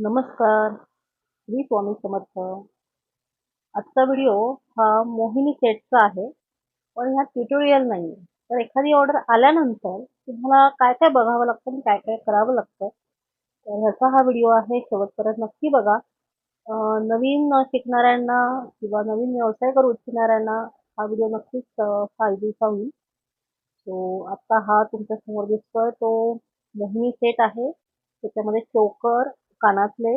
नमस्कार मी स्वामी समर्थ. आजचा व्हिडिओ हा मोहिनी सेटचा आहे पण ह्या ट्युटोरियल नाही तर एखादी ऑर्डर आल्यानंतर तुम्हाला काय काय बघावं लागतं आणि काय काय करावं लागतं तर ह्याचा हा व्हिडिओ आहे. शेवटपर्यंत नक्की बघा. नवीन शिकणाऱ्यांना किंवा नवीन व्यवसाय करू इच्छिणाऱ्यांना हा व्हिडिओ नक्कीच फायदेचा होईल. सो आत्ता हा तुमच्यासमोर दिसतोय. तो मोहिनी सेट आहे. त्याच्यामध्ये चोकर कानातले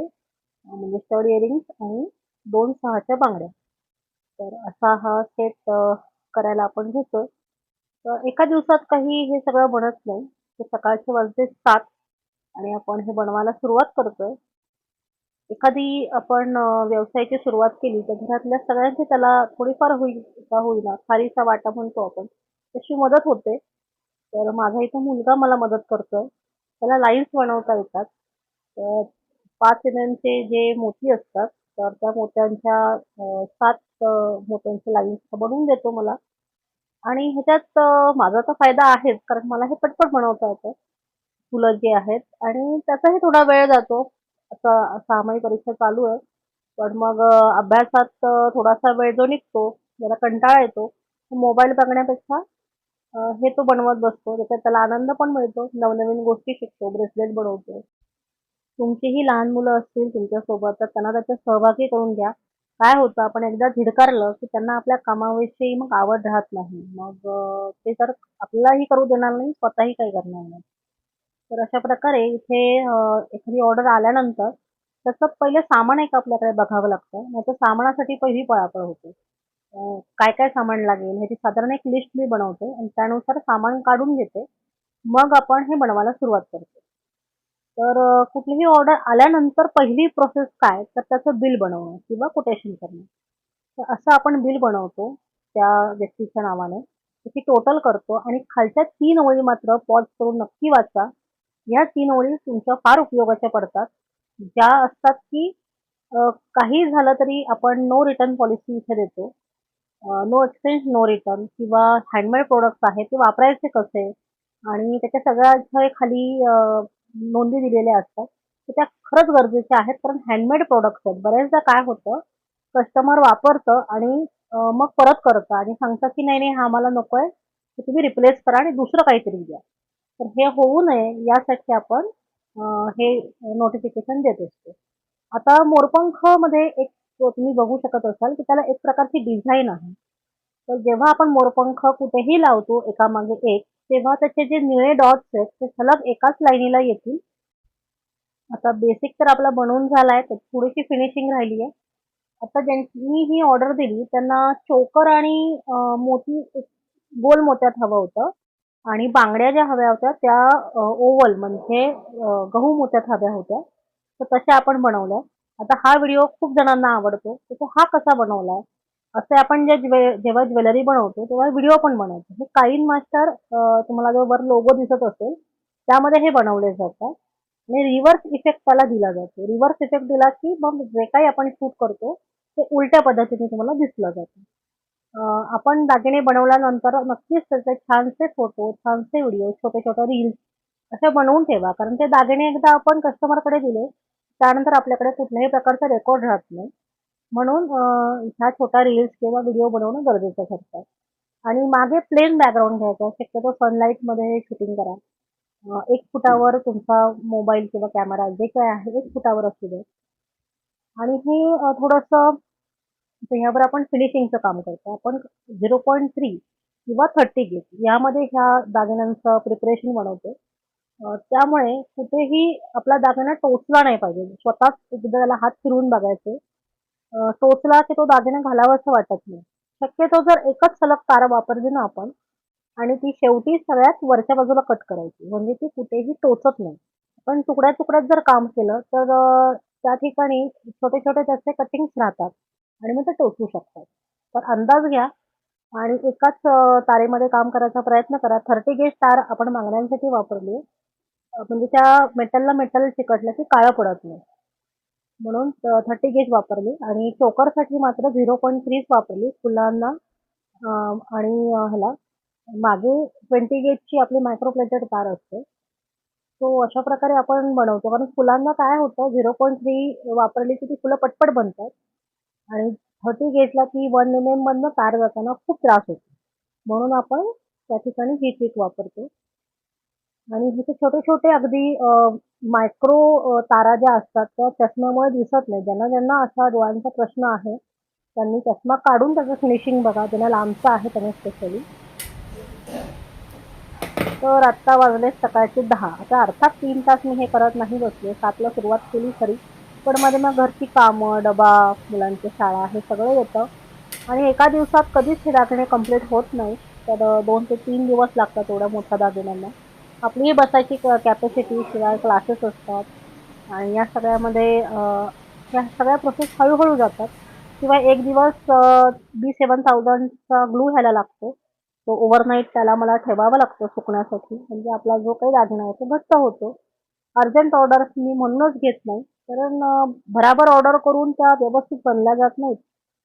म्हणजे स्टड इयरिंग्स आणि दोन सहाच्या बांगड्या. तर असा हा सेट करायला आपण घेतो तर एका दिवसात काही हे सगळं बनत नाही. ते सकाळचे वाजते सात आणि आपण हे बनवायला सुरुवात करतोय. एखादी आपण व्यवसायाची सुरुवात केली तर घरातल्या सगळ्यांची त्याला थोडीफार होईल का होईना खारीचा वाटा म्हणतो आपण तशी मदत होते. तर माझा इथं मुलगा मला मदत करतोय. त्याला लाईन्स बनवता येतात. तर पाच एम एमचे जे मोती असतात तर त्या मोत्यांच्या सात मोत्यांचे लाईन्स बनवून देतो मला. आणि ह्याच्यात माझा तर फायदा आहेच कारण मला हे पटपट बनवता येतं. फुलं जे आहेत आणि त्याचाही थोडा वेळ जातो. आता सहामाही परीक्षा चालू आहे. पण मग अभ्यासात थोडासा वेळ जो निघतो जरा कंटाळा येतो. मोबाईल बघण्यापेक्षा हे तो बनवत बसतो. त्याच्यात त्याला आनंद पण मिळतो. नवनवीन गोष्टी शिकतो. ब्रेसलेट बनवतो. तुमचीही लहान मुलं असतील तुमच्यासोबत तर त्यांना त्याच्यात सहभागी करून घ्या. काय होतं आपण एकदा झिडकारलं की त्यांना आपल्या कामाविषयी मग आवड राहत नाही. मग ते तर आपल्यालाही करू देणार नाही स्वतःही काही करणार नाही. तर अशा प्रकारे इथे एखादी ऑर्डर आल्यानंतर त्याचं पहिलं सामान एक आपल्याकडे बघावं लागतं. नाही तर सामानासाठी पहिली पळापळ होते. काय काय सामान लागेल ह्याची साधारण एक लिस्ट मी बनवते आणि त्यानुसार सामान काढून घेते. मग आपण हे बनवायला सुरुवात करतो. तर कुठलीही ऑर्डर आल्यानंतर पहिली प्रोसेस काय? तर त्याचं बिल बनवणं किंवा कोटेशन करणं. तर असं आपण बिल बनवतो त्या व्यक्तीच्या नावाने. त्याची टोटल करतो आणि खालच्या तीन ओळी मात्र पॉज करून नक्की वाचा. या तीन ओळी तुमच्या फार उपयोगाच्या पडतात. ज्या असतात की काही झालं तरी आपण नो रिटर्न पॉलिसी इथे देतो. नो एक्सचेंज नो रिटर्न किंवा हँडमेड प्रोडक्ट्स आहेत ते वापरायचे कसे? आणि त्याच्या सगळ्या खाली नोंदी दिलेल्या असतात. तर त्या खरंच गरजेच्या आहेत. कारण हँडमेड प्रोडक्ट्स आहेत. बऱ्याचदा काय होतं कस्टमर वापरतं आणि मग परत करतं आणि सांगतं की नाही नाही हा मला नको आहे तुम्ही रिप्लेस करा आणि दुसरं काहीतरी द्या तर हे होऊ नये यासाठी आपण हे नोटिफिकेशन देत असतो. आता मोरपंखमध्ये एक तुम्ही बघू शकत असाल की त्याला एक प्रकारची डिझाईन आहे. तर जेव्हा आपण मोरपंख कुठेही लावतो एकामागे एक तेव्हा त्याचे जे निळे डॉट्स आहेत ते सलग एकाच लाईनीला येतील. आता बेसिक तर आपला बनवून झालाय तर थोडीशी फिनिशिंग राहिली आहे. आता ज्यांनी ही ऑर्डर दिली त्यांना चोकर आणि मोती गोल मोत्यात हवं होतं. आणि बांगड्या ज्या हव्या होत्या त्या ओव्हल म्हणजे गहू मोत्यात हव्या होत्या. तर तशा आपण बनवल्या. आता हा व्हिडिओ खूप जणांना आवडतो. तर तो हा कसा बनवला आहे असे आपण जे ज्वे जेव्हा ज्वेलरी बनवतो तेव्हा व्हिडिओ पण बनवतो. हे काईन मास्टर तुम्हाला जो वर लोगो दिसत असेल त्यामध्ये हे बनवले जातात. आणि रिव्हर्स इफेक्ट त्याला दिला जातो. रिव्हर्स इफेक्ट दिला की मग जे काही आपण शूट करतो ते उलट्या पद्धतीने तुम्हाला दिसलं जातं. आपण दागिने बनवल्यानंतर नक्कीच त्याचे छानसे फोटो छानसे व्हिडिओ छोटे छोटे रील्स असे बनवून ठेवा. कारण ते दागिने एकदा आपण कस्टमरकडे दिले त्यानंतर आपल्याकडे कुठल्याही प्रकारचा रेकॉर्ड राहत नाही. म्हणून ह्या छोटा रील्स किंवा व्हिडिओ बनवणं गरजेचं ठरतं. आणि मागे प्लेन बॅकग्राऊंड घ्यायचा शक्यतो सनलाईटमध्ये शूटिंग करा. एक फुटावर तुमचा मोबाईल किंवा कॅमेरा जे काय आहे एक फुटावर असू दे. आणि हे थोडंसं ह्यावर आपण फिनिशिंगचं काम करतो. आपण झिरो पॉईंट थ्री किंवा थर्टी गेट यामध्ये ह्या दागिन्यांचं प्रिपरेशन बनवतो. त्यामुळे कुठेही आपला दागिना टोचला नाही पाहिजे. स्वतःच एकदा त्याला हात फिरवून बघायचे. टोचला की तो दागिना घालावा असं वाटत नाही. शक्यतो जर एकच सलग तारा वापरली ना आपण आणि ती शेवटी सगळ्यात वरच्या बाजूला कट करायची म्हणजे ती कुठेही टोचत नाही. पण तुकड्या तुकड्यात जर काम केलं तर त्या ठिकाणी छोटे छोटे त्याचे कटिंग्स राहतात आणि मग ते टोचू शकतात. तर अंदाज घ्या आणि एकाच तारेमध्ये काम करायचा प्रयत्न करा. थर्टी गेज तार आपण मागण्यांसाठी वापरली म्हणजे त्या मेटलला मेटल चिकटलं की काळं पडत नाही. म्हणून थर्टी गेज वापरली आणि चोकरसाठी मात्र झिरो पॉईंट थ्रीच वापरली. फुलांना आणि ह्याला. मागे ट्वेंटी गेजची आपली मायक्रोप्लेटेड तार असते. सो अशा प्रकारे आपण बनवतो. कारण फुलांना काय होतं झिरो पॉईंट थ्री वापरली की ती फुलं पटपट बनतात. आणि थर्टी गेजला ती वन एम एम मधनं तार जाताना खूप त्रास होतो. म्हणून आपण त्या ठिकाणी ही ट्रिक वापरतो. आणि हे छोटे छोटे अगदी मायक्रो तारा ज्या असतात त्या चष्म्यामुळे दिसत नाही. ज्यांना ज्यांना असा डोळ्यांचा प्रश्न आहे त्यांनी चष्मा काढून त्याचं फिनिशिंग बघा. ज्यांना लांबचा आहे त्यांनी स्पेशली तर आत्ता वाजले सकाळचे दहा. आता अर्थात तीन तास मी हे करत नाही बसले. सातला सुरुवात केली खरी. पण मध्ये मग घरची कामं डबा मुलांची शाळा हे सगळं येतं आणि एका दिवसात कधीच हे दागिने कंप्लीट होत नाही. तर दोन ते तीन दिवस लागतात एवढ्या मोठ्या दागिन्यांना. आपली बसायची कॅपॅसिटी शिवाय क्लासेस असतात. आणि या सगळ्यामध्ये या सगळ्या प्रोसेस हळूहळू जातात. शिवाय एक दिवस बी सेवन थाउजंडचा ग्लू घ्यायला लागतो. तो ओव्हरनाईट त्याला मला ठेवावा लागतो सुकण्यासाठी. म्हणजे आपला जो काही दागिना आहे तो घट्ट होतो. अर्जंट ऑर्डर्स मी म्हणूनच घेत नाही. कारण भराभर ऑर्डर करून त्या व्यवस्थित बनल्या जात नाहीत.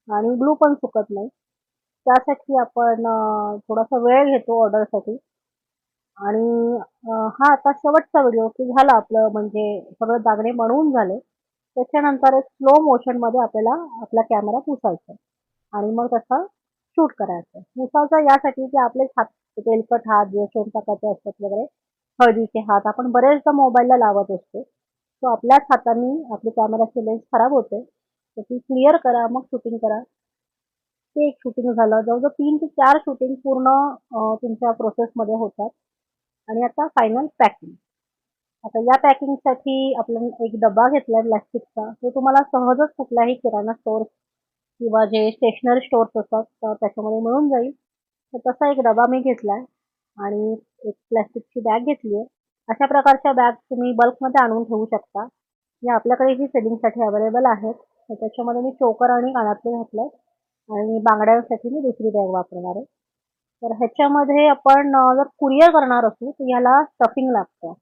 आणि ग्लू पण सुकत नाही. त्यासाठी आपण थोडासा वेळ घेतो ऑर्डरसाठी आणि हा आता शेवटचा व्हिडिओ की झाला आपलं म्हणजे सगळं दागणे बनवून झाले. त्याच्यानंतर एक स्लो मोशनमध्ये आपल्याला आपला कॅमेरा पुसायचा आणि मग तसं शूट करायचं. पुसायचं यासाठी की आपले हात तेलकट हात जे स्वयंपाकाचे असतात वगैरे हळदीचे हात आपण बरेचदा मोबाईलला लावत असतो. तो आपल्याच हाताने आपली कॅमेराची लेन्स खराब होते. तर ती क्लिअर करा मग शूटिंग करा. ते एक शूटिंग झालं. जवळजवळ तीन ते चार शूटिंग पूर्ण तुमच्या प्रोसेसमध्ये होतात. आणि आता फायनल पॅकिंग आता या पॅकिंगसाठी आपण एक डबा घेतला प्लॅस्टिकचा तो तुम्हाला सहजच कुठल्याही किराणा स्टोअर किंवा जे स्टेशनरी स्टोअर्स असतात तर त्याच्यामध्ये मिळून जाईल. तर तसा एक डबा मी घेतला आहे आणि एक प्लॅस्टिकची बॅग घेतली आहे. अशा प्रकारच्या बॅग तुम्ही बल्कमध्ये आणून ठेवू शकता. या आपल्याकडे ही सेलिंगसाठी अवेलेबल आहेत. तर त्याच्यामध्ये मी चोकर आणि कानातले घातलं आणि बांगड्यांसाठी मी दुसरी बॅग वापरणार आहे. तर ह्याच्यामध्ये आपण जर कुरिअर करणार असू तर ह्याला स्टफिंग लागतं.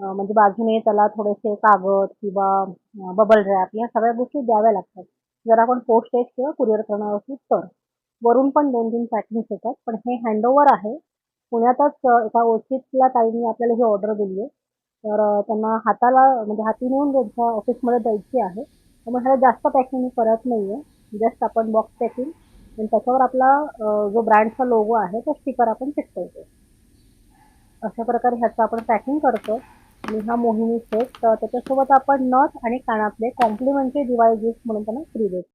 म्हणजे बाजूने त्याला थोडेसे कागद किंवा बबल रॅप या सगळ्या गोष्टी द्याव्या लागतात. जर आपण पोस्टेज किंवा कुरिअर करणार असू तर. वरून पण दोन तीन पॅकिंग्स येतात पण हे हँडओव्हर आहे. पुण्यातच एका ओळखीतल्या ताईंनी आपल्याला ही ऑर्डर दिली आहे. तर त्यांना हाताला म्हणजे हाती नेऊन त्यांच्या ऑफिसमध्ये द्यायची आहे. त्यामुळे ह्याला जास्त पॅकिंग करत नाही आहे जस्ट आपण बॉक्स पॅकिंग आणि त्याच्यावर आपला जो ब्रँडचा लोगो आहे तो स्टिकर आपण चिकटवतो अशा प्रकारे ह्याचं आपण पॅकिंग करतो. आणि हा मोहिनी सेट तर त्याच्यासोबत आपण नथ आणि कानातले कॉम्प्लिमेंटरी दिवाळी गिफ्ट म्हणून त्यांना फ्री देतो